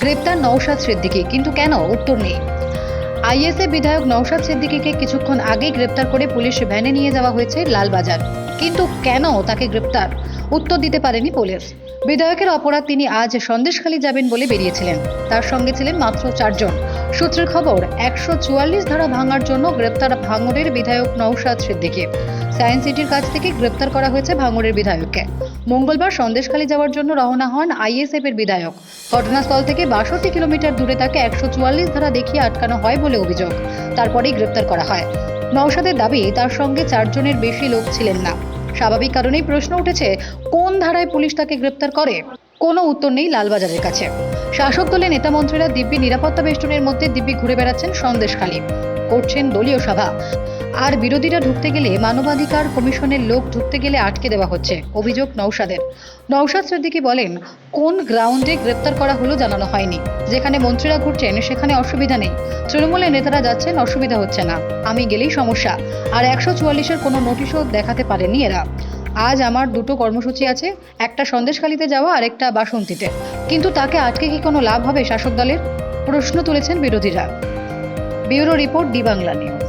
গ্রেপ্তার নওশাদ সিদ্দিকী, কিন্তু কেন উত্তর নেই। আইএসএ বিধায়ক নওশাদ সিদ্দিকীকে কিছুক্ষণ আগেই গ্রেপ্তার করে পুলিশ ভ্যানে নিয়ে যাওয়া হয়েছে লালবাজার। কিন্তু কেন তাকে গ্রেপ্তার? উত্তর দিতে পারেনি পুলিশ। বিধায়কের অপরাধ তিনি আজ সন্দেশখালী যাবেন বলে বেরিয়েছিলেন। তার সঙ্গে ছিলেন মাত্র চারজন। সূত্রের খবর, একশো চুয়াল্লিশ ধারা ভাঙার জন্য গ্রেপ্তার ভাঙড়ের বিধায়ক নওশাদ সিদ্দিকী। সায়েন্স সিটির কাছ থেকে গ্রেপ্তার করা হয়েছে ভাঙড়ের বিধায়ককে। মঙ্গলবার সন্দেশখালী যাওয়ার জন্য রওনা হন আইএসএফ এর বিধায়ক। ঘটনাস্থল থেকে বাষট্টি কিলোমিটার দূরে তাকে একশো চুয়াল্লিশ ধারা দেখিয়ে আটকানো হয় বলে অভিযোগ। তারপরেই গ্রেপ্তার করা হয়। নওশাদের দাবি, তার সঙ্গে চারজনের বেশি লোক ছিলেন না। স্বাভাবিক কারণেই প্রশ্ন উঠেছে, কোন ধারায় পুলিশ তাকে গ্রেপ্তার করে? কোনো উত্তর নেই লালবাজারের কাছে। শাসক দলের নেতামন্ত্রীরা দিব্যি নিরাপত্তা বেষ্টনের মধ্যে দিব্যি ঘুরে বেড়াচ্ছেন সন্দেশখালী। করছেন দলীয় সভা। আর বিরোধীরা ঢুকতে গেলে মানবাধিকার কমিশনের লোক ঢুকতে গেলে আটকে দেওয়া হচ্ছে, অভিযোগ নৌসাদের নৌসাদ সিদ্দিকি বলেন, কোন গ্রাউন্ডে গ্রেপ্তার করা হলো জানানো হয়নি। যেখানে মন্ত্রীরা ঘুরছেন, সেখানে অসুবিধা নেই। তৃণমূলের নেতারা যাচ্ছেন, অসুবিধা হচ্ছে না। আমি গেলেই সমস্যা। আর একশো চুয়াল্লিশের কোনো নোটিশও দেখাতে পারেনি এরা। আজ আমার দুটো কর্মসূচি আছে, একটা সন্দেশখালিতে যাওয়া আর একটা বাসন্তীতে। কিন্তু তাকে আটকে কি কোনো লাভ হবে শাসক দলের? প্রশ্ন তুলেছেন বিরোধীরা। Bureau report D Bangla news.